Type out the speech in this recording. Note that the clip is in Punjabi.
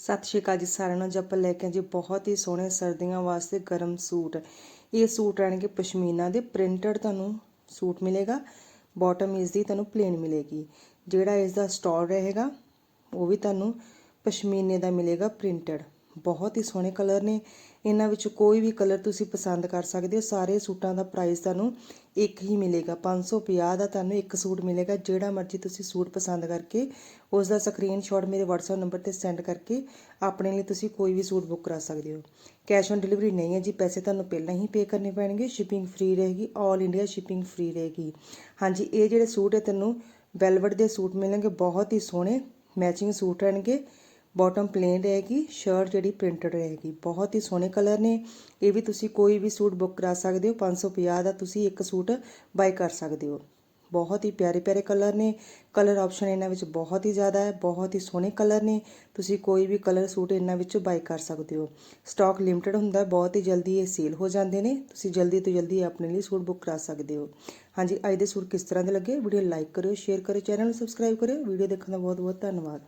ਸਤਿ ਸ਼੍ਰੀ ਅਕਾਲ ਜੀ ਸਾਰਿਆਂ ਨੂੰ। ਅੱਜ ਆਪਾਂ ਲੈ ਕੇ ਜੀ ਬਹੁਤ ਹੀ ਸੋਹਣੇ ਸਰਦੀਆਂ ਵਾਸਤੇ ਗਰਮ ਸੂਟ। ਇਹ ਸੂਟ ਰਹਿਣਗੇ ਪਸ਼ਮੀਨਾ ਦੇ ਪ੍ਰਿੰਟਡ ਤੁਹਾਨੂੰ ਸੂਟ ਮਿਲੇਗਾ ਬਾਟਮ ਇਸ ਦੀ ਤੁਹਾਨੂੰ ਪਲੇਨ ਮਿਲੇਗੀ। ਜਿਹੜਾ ਇਸ ਦਾ ਸਟਾਲ ਰਹੇਗਾ, ਉਹ ਵੀ ਤੁਹਾਨੂੰ ਪਸ਼ਮੀਨੇ ਦਾ ਮਿਲੇਗਾ ਪ੍ਰਿੰਟਡ ਬਹੁਤ ਹੀ ਸੋਹਣੇ ਕਲਰ ਨੇ। ਇਹਨਾਂ ਵਿੱਚੋਂ ਕੋਈ ਵੀ ਕਲਰ ਤੁਸੀਂ ਪਸੰਦ ਕਰ ਸਕਦੇ ਹੋ। ਸਾਰੇ ਸੂਟਾਂ ਦਾ ਪ੍ਰਾਈਸ ਤੁਹਾਨੂੰ ਇੱਕ ਹੀ ਮਿਲੇਗਾ। 550 ਦਾ ਤੁਹਾਨੂੰ ਇੱਕ ਸੂਟ ਮਿਲੇਗਾ। ਜਿਹੜਾ ਮਰਜ਼ੀ ਤੁਸੀਂ ਸੂਟ ਪਸੰਦ ਕਰਕੇ ਉਸ ਦਾ ਸਕਰੀਨਸ਼ਾਟ ਮੇਰੇ WhatsApp ਨੰਬਰ ਤੇ ਸੈਂਡ ਕਰਕੇ ਆਪਣੇ ਲਈ ਤੁਸੀਂ ਕੋਈ ਵੀ ਸੂਟ ਬੁੱਕ ਕਰਾ ਸਕਦੇ ਹੋ। ਕੈਸ਼ ਔਨ ਡਿਲੀਵਰੀ ਨਹੀਂ ਹੈ ਜੀ। ਪੈਸੇ ਤੁਹਾਨੂੰ ਪਹਿਲਾਂ ਹੀ ਪੇ ਕਰਨੇ ਪੈਣਗੇ। ਸ਼ਿਪਿੰਗ ਫ੍ਰੀ ਰਹੇਗੀ। 올 ਇੰਡੀਆ ਸ਼ਿਪਿੰਗ ਫ੍ਰੀ ਰਹੇਗੀ। ਹਾਂਜੀ, ਇਹ ਜਿਹੜੇ ਸੂਟ ਹੈ ਤੈਨੂੰ ਵੈਲਵਟ ਦੇ ਸੂਟ ਮਿਲਣਗੇ। ਬਹੁਤ ਹੀ ਸੋਹਣੇ ਮੈਚਿੰਗ ਸੂਟ ਰਹਿਣਗੇ। ਬਾਟਮ ਪਲੇਨ ਰਹੇਗੀ ਸ਼ਰਟ ਜਿਹੜੀ ਪ੍ਰਿੰਟਡ ਰਹੇਗੀ। ਬਹੁਤ ਹੀ ਸੋਹਣੇ ਕਲਰ ਨੇ। ਇਹ ਵੀ ਤੁਸੀਂ ਕੋਈ ਵੀ ਸੂਟ ਬੁੱਕ ਕਰਾ ਸਕਦੇ ਹੋ। 550 ਦਾ ਤੁਸੀਂ ਇੱਕ ਸੂਟ ਬਾਈ ਕਰ ਸਕਦੇ ਹੋ। ਬਹੁਤ ਹੀ ਪਿਆਰੇ ਪਿਆਰੇ ਕਲਰ ਨੇ। ਕਲਰ ਆਪਸ਼ਨ ਇਹਨਾਂ ਵਿੱਚ ਬਹੁਤ ਹੀ ਜ਼ਿਆਦਾ ਹੈ। ਬਹੁਤ ਹੀ ਸੋਹਣੇ ਕਲਰ ਨੇ। ਤੁਸੀਂ ਕੋਈ ਵੀ ਕਲਰ ਸੂਟ ਇਹਨਾਂ ਵਿੱਚੋਂ ਬਾਈ ਕਰ ਸਕਦੇ ਹੋ। ਸਟਾਕ ਲਿਮਟਿਡ ਹੁੰਦਾ। ਬਹੁਤ ਹੀ ਜਲਦੀ ਇਹ ਸੇਲ ਹੋ ਜਾਂਦੇ ਨੇ। ਤੁਸੀਂ ਜਲਦੀ ਤੋਂ ਜਲਦੀ ਆਪਣੇ ਲਈ ਸੂਟ ਬੁੱਕ ਕਰਾ ਸਕਦੇ ਹੋ। ਹਾਂਜੀ, ਅੱਜ ਦੇ ਸੂਟ ਕਿਸ ਤਰ੍ਹਾਂ ਦੇ ਲੱਗੇ? ਵੀਡੀਓ ਲਾਈਕ ਕਰਿਓ ਸ਼ੇਅਰ ਕਰਿਓ ਚੈਨਲ ਨੂੰ ਸਬਸਕ੍ਰਾਈਬ ਕਰਿਓ। ਵੀਡੀਓ ਦੇਖਣ ਦਾ ਬਹੁਤ ਬਹੁਤ ਧੰਨਵਾਦ।